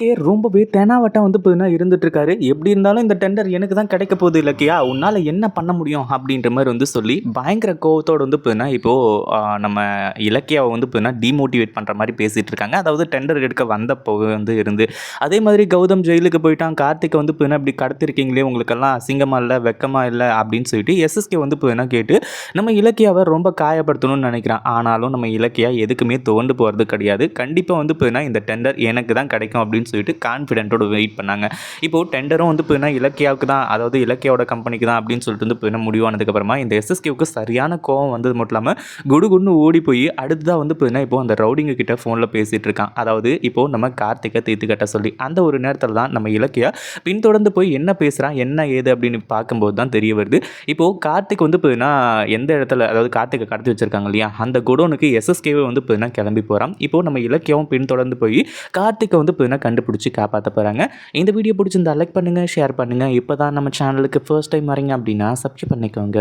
K ரொம்பவே தெனாவட்டம் வந்து பார்த்தீங்கன்னா இருந்துட்டு இருக்காரு எப்படி இருந்தாலும் இந்த டெண்டர் எனக்கு தான் கிடைக்க போகுது இலக்கியா. உன்னால் என்ன பண்ண முடியும் அப்படின்ற மாதிரி வந்து சொல்லி பயங்கர கோவத்தோடு வந்து பார்த்தீங்கன்னா இப்போது நம்ம இலக்கியாவை வந்து பார்த்தீங்கன்னா டிமோட்டிவேட் பண்ணுற மாதிரி பேசிகிட்டு இருக்காங்க. அதாவது டெண்டர் எடுக்க வந்தப்போ வந்து இருந்து அதே மாதிரி கௌதம் ஜெயிலுக்கு போயிட்டான். கார்த்திகை வந்து பார்த்தீங்கன்னா இப்படி கடத்திருக்கீங்களே உங்களுக்கெல்லாம் அசிங்கமாக இல்லை வெக்கமாக இல்லை அப்படின்னு சொல்லிட்டு எஸ்எஸ்கே வந்து பார்த்தீங்கன்னா கேட்டு நம்ம இலக்கியாவை ரொம்ப காயப்படுத்தணும்னு நினைக்கிறான். ஆனாலும் நம்ம இலக்கியா எதுக்குமே தோண்டு போகிறது கிடையாது. கண்டிப்பாக வந்து பார்த்தீங்கன்னா இந்த டெண்டர் எனக்கு தான் கிடைக்கும் அப்படின்னு சொல்லிட்டு கான்ஃபிடென்ட்டோட வெயிட் பண்ணாங்க. இப்போது டெண்டரும் வந்து பார்த்தீங்கன்னா இலக்கியாவுக்கு தான் அதாவது இலக்கியாவோட கம்பெனிக்கு தான் அப்படின்னு சொல்லிட்டு வந்து பார்த்தீங்கன்னா முடிவானதுக்கப்புறமா இந்த எஸ்எஸ்கேவுக்கு சரியான கோவம் வந்தது மட்டும் இல்லாமல் குடு ஓடி போய் அடுத்ததாக வந்து பார்த்தீங்கன்னா இப்போ அந்த ரவுடிங்க கிட்ட ஃபோனில் பேசிகிட்டு இருக்கான். அதாவது இப்போது நம்ம கார்த்திகை தீர்த்து கட்ட சொல்லி அந்த ஒரு நேரத்தில் தான் நம்ம இலக்கியா பின்தொடர்ந்து போய் என்ன பேசுகிறான் என்ன ஏது அப்படின்னு பார்க்கும்போது தான் தெரிய வருது. இப்போது கார்த்திக் வந்து பார்த்தீங்கன்னா எந்த இடத்துல அதாவது கார்த்திகை கடத்தி வச்சிருக்காங்க இல்லையா அந்த குடோனுக்கு எஸ்எஸ்கேவே வந்து பார்த்தீங்கன்னா கிளம்பி போகிறான் இப்போது நம்ம இலக்கியாவும் பின்தொடர்ந்து போய் கார்த்திகை வந்து பார்த்தீங்கன்னா கண்டுபிடிச்சி காப்பாற்ற போகிறாங்க இந்த வீடியோ பிடிச்சிருந்தா லைக் பண்ணுங்கள் ஷேர் பண்ணுங்கள் இப்போ தான் நம்ம சேனலுக்கு ஃபர்ஸ்ட் டைம் வரீங்க அப்படின்னா சப்ஸ்கிரைப் பண்ணிக்கோங்க.